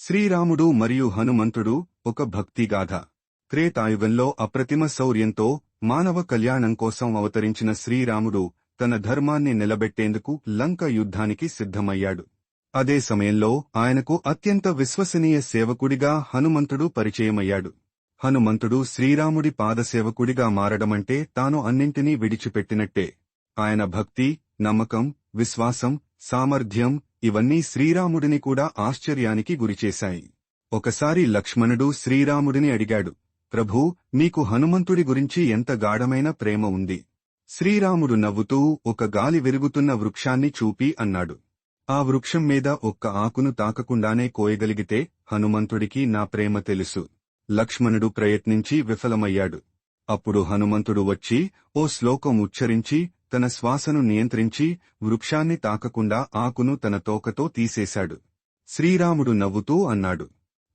శ్రీరాముడు మరియు హనుమంతుడు ఒక భక్తిగాథ త్రేతాయుగంలో అప్రతిమ శౌర్యంతో మానవ కళ్యాణం కోసం అవతరించిన శ్రీరాముడు తన ధర్మాన్ని నిలబెట్టేందుకు లంక యుద్ధానికి సిద్ధమయ్యాడు. అదే సమయంలో ఆయనకు అత్యంత విశ్వసనీయ సేవకుడిగా హనుమంతుడు పరిచయమయ్యాడు. హనుమంతుడు శ్రీరాముడి పాదసేవకుడిగా మారడమంటే తాను అన్నింటినీ విడిచిపెట్టినట్టే. ఆయన భక్తి నమ్మకం విశ్వాసం సామర్థ్యం ఇవన్నీ శ్రీరాముడిని కూడా ఆశ్చర్యానికి గురిచేశాయి. ఒకసారి లక్ష్మణుడు శ్రీరాముడిని అడిగాడు ప్రభూ నీకు హనుమంతుడి గురించి ఎంత గాఢమైన ప్రేమ ఉంది శ్రీరాముడు నవ్వుతూ ఒక గాలి విరుగుతున్న వృక్షాన్ని చూపి అన్నాడు ఆ వృక్షం మీద ఒక్క ఆకును తాకకుండానే కోయగలిగితే హనుమంతుడికి నా ప్రేమ తెలుసు లక్ష్మణుడు ప్రయత్నించి విఫలమయ్యాడు. అప్పుడు హనుమంతుడు వచ్చి ఓ శ్లోకం ఉచ్చరించి తన శ్వాసను నియంత్రించి వృక్షాన్ని తాకకుండా ఆకును తన తోకతో తీసేశాడు. శ్రీరాముడు నవ్వుతూ అన్నాడు.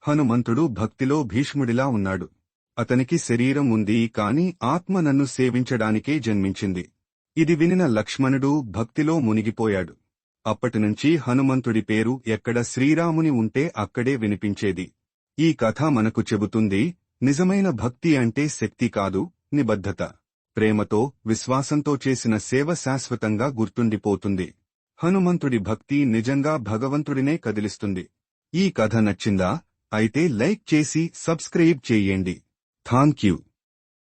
హనుమంతుడు భక్తిలో భీష్ముడిలా ఉన్నాడు. అతనికి శరీరం ఉంది కాని ఆత్మ నన్ను సేవించడానికే జన్మించింది. ఇది వినిన లక్ష్మణుడు భక్తిలో మునిగిపోయాడు. అప్పటినుంచి హనుమంతుడి పేరు ఎక్కడ శ్రీరాముని ఉంటే అక్కడే వినిపించేది. ఈ కథ మనకు చెబుతుంది నిజమైన భక్తి అంటే శక్తి కాదు నిబద్ధత. ప్రేమతో విశ్వాసంతో చేసిన సేవ శాశ్వతంగా గుర్తుండిపోతుంది. హనుమంతుడి భక్తి నిజంగా భగవంతుడినే కదిలిస్తుంది. ఈ కథ నచ్చిందా? అయితే లైక్ చేసి సబ్స్క్రైబ్ చేయండి. థాంక్యూ.